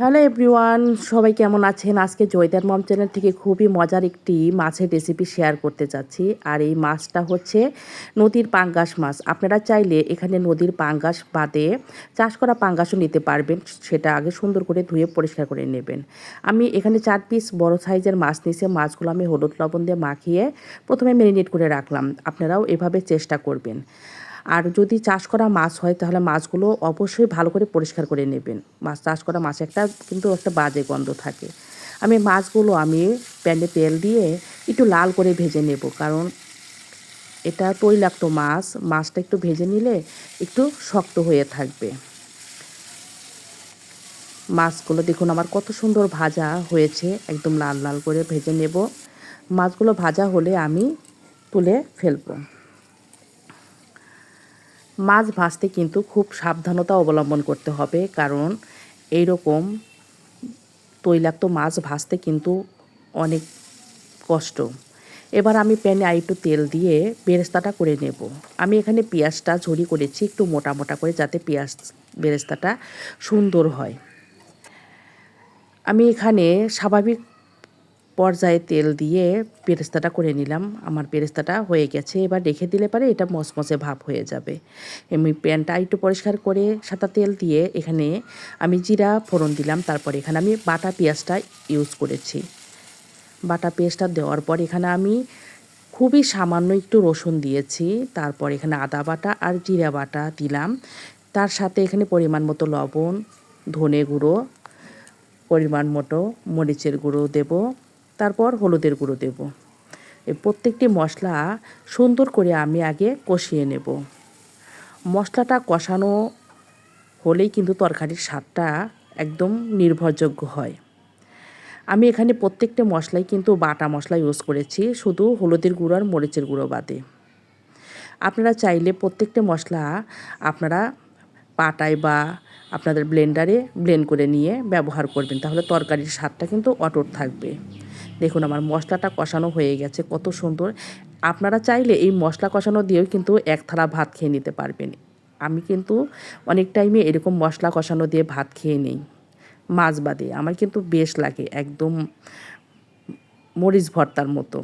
Hello everyone, সবাই কেমন আছেন? আজকে জয়দার মম চ্যানেল থেকে খুবই মজার একটি মাছের রেসিপি শেয়ার করতে যাচ্ছি। আর এই মাছটা হচ্ছে নদীর পাঙ্গাস মাছ। আপনারা চাইলে এখানে নদীর পাঙ্গাস বাদে চাষ করা পাঙ্গাসও নিতে পারবেন। সেটা আগে সুন্দর করে ধুয়ে পরিষ্কার করে নেবেন। আমি এখানে চার পিস বড় সাইজের মাছ নিয়েছে। মাছগুলো আমি হলুদ লবণ দিয়ে মাখিয়ে প্রথমে ম্যারিনেট করে রাখলাম। আপনারাও এভাবে চেষ্টা করবেন। আর যদি চাষ করা মাছ হয়, তাহলে মাছগুলো অবশ্যই ভালো করে পরিষ্কার করে নেবেন। মাছ, চাষ করা মাছ একটা কিন্তু একটা বাজে গন্ধ থাকে। আমি মাছগুলো আমি প্যানে তেল দিয়ে একটু লাল করে ভেজে নেব, কারণ এটা তৈলাক্ত মাছ। মাছটা একটু ভেজে নিলে একটু শক্ত হয়ে থাকবে। মাছগুলো দেখুন, আমার কত সুন্দর ভাজা হয়েছে। একদম লাল লাল করে ভেজে নেব। মাছগুলো ভাজা হলে আমি তুলে ফেলব। মাছ ভাজতে কিন্তু খুব সাবধানতা অবলম্বন করতে হবে, কারণ এই রকম তৈলাক্ত মাছ ভাজতে কিন্তু অনেক কষ্ট। এবার আমি প্যানে আর একটু তেল দিয়ে বেরেস্তাটা করে নেব। আমি এখানে পেঁয়াজটা ঝুরি করেছি, একটু মোটা মোটা করে যাতে পেঁয়াজ বেরেস্তাটা সুন্দর হয়। আমি এখানে স্বাভাবিক পর্যায়ে তেল দিয়ে পেরেস্তাটা করে নিলাম। আমার পেরেস্তাটা হয়ে গেছে। এবার রেখে দিলে পারে এটা মচমচে ভাব হয়ে যাবে। এমনি প্যানটা একটু পরিষ্কার করে সাদা তেল দিয়ে এখানে আমি জিরা ফোড়ন দিলাম। তারপর এখানে আমি বাটা পেঁয়াজটা ইউজ করেছি। বাটা পেঁয়াজটা দেওয়ার পর এখানে আমি খুবই সামান্য একটু রসুন দিয়েছি। তারপর এখানে আদা বাটা আর জিরা বাটা দিলাম। তার সাথে এখানে পরিমাণ মতো লবণ, ধনে গুঁড়ো, পরিমাণ মতো মরিচের গুঁড়ো দেবো। তারপর হলুদের গুঁড়ো দেব। এই প্রত্যেকটি মশলা সুন্দর করে আমি আগে কষিয়ে নেব। মশলাটা কষানো হলেই কিন্তু তরকারির স্বাদটা একদম নির্ভরযোগ্য হয়। আমি এখানে প্রত্যেকটা মশলাই কিন্তু বাটা মশলা ইউজ করেছি, শুধু হলুদের গুঁড়ো আর মরিচের গুঁড়ো বাদে। আপনারা চাইলে প্রত্যেকটা মশলা আপনারা পাটায় বা আপনাদের ব্লেন্ডারে ব্লেন্ড করে নিয়ে ব্যবহার করবেন, তাহলে তরকারির স্বাদটা কিন্তু অটুট থাকবে। দেখুন আমার মশলাটা কষানো হয়ে গেছে, কত সুন্দর। আপনারা চাইলে এই মশলা কষানো দিয়েও কিন্তু এক থালা ভাত খেয়ে নিতে পারবেন। আমি কিন্তু অনেক টাইমে এরকম মশলা কষানো দিয়ে ভাত খেয়ে নেই। মাছ বাদে, আমার কিন্তু বেশ লাগে, একদম মরিচ ভর্তার মতো।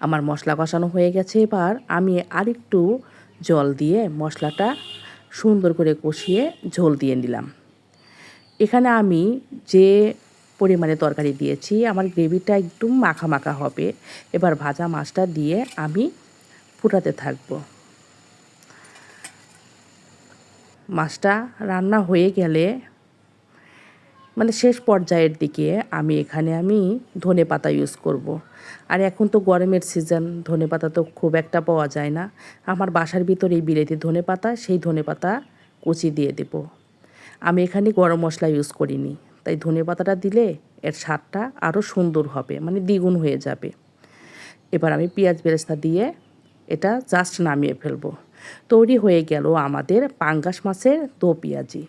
আমার মশলা কষানো হয়ে গেছে, এবার আমি আরেকটু জল দিয়ে মশলাটা সুন্দর করে কষিয়ে ঝোল দিয়ে নিলাম। এখানে আমি যে পরিমাণে তরকারি দিয়েছি। আমার গ্রেভিটা একটু মাখা মাখা হবে। এবার ভাজা মাছটা দিয়ে আমি ফুটাতে থাকব। মাছটা রান্না হয়ে গেলে মানে শেষ পর্যায়ের দিকে আমি এখানে আমি ধনে পাতা ইউজ করব। আর এখন তো গরমের সিজন ধনে পাতা তো খুব একটা পাওয়া যায় না। আমার বাসার ভিতরে এই বিলেতি ধনে পাতা, সেই ধনে পাতা কুচি দিয়ে দেব। আমি এখানে গরম মশলা ইউজ করিনি। তাই ধনে পাতাটা দিলে এর স্বাদটা আরও সুন্দর হবে মানে দ্বিগুণ হয়ে যাবে। এবার আমি পেঁয়াজ বেরেস্তা দিয়ে এটা জাস্ট নামিয়ে ফেলব। তৈরি হয়ে গেল আমাদের পাঙ্গাস মাছের দো পেঁয়াজি।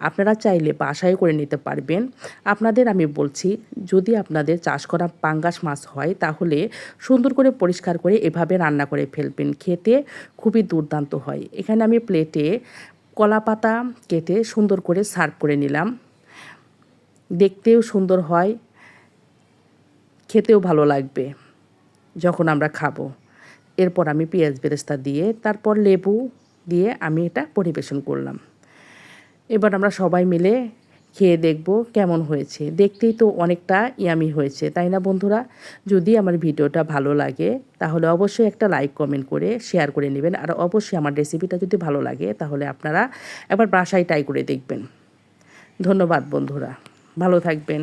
আপনারা চাইলে বাসায় করে নিতে পারবেন। আপনাদের আমি বলছি, যদি আপনাদের চাষ করা পাঙ্গাস মাছ হয়, তাহলে সুন্দর করে পরিষ্কার করে এভাবে রান্না করে ফেলবেন। খেতে খুবই দুর্দান্ত হয়। এখানে আমি প্লেটে কলা পাতা কেটে সুন্দর করে সার্ভ করে নিলাম। দেখতেও সুন্দর হয়, খেতেও ভালো লাগবে যখন আমরা খাব। এরপর আমি পেঁয়াজ বেরেস্তা দিয়ে, তারপর লেবু দিয়ে আমি এটা পরিবেশন করলাম। এবার আমরা সবাই মিলে খেয়ে দেখব কেমন হয়েছে। দেখতেই তো অনেকটা ইয়ামি হয়েছে, তাই না বন্ধুরা? যদি আমার ভিডিওটা ভালো লাগে, তাহলে অবশ্যই একটা লাইক, কমেন্ট করে শেয়ার করে নেবেন। আর অবশ্যই আমার রেসিপিটা যদি ভালো লাগে, তাহলে আপনারা একবার বাসায় ট্রাই করে দেখবেন। ধন্যবাদ বন্ধুরা। ভালো থাকবেন।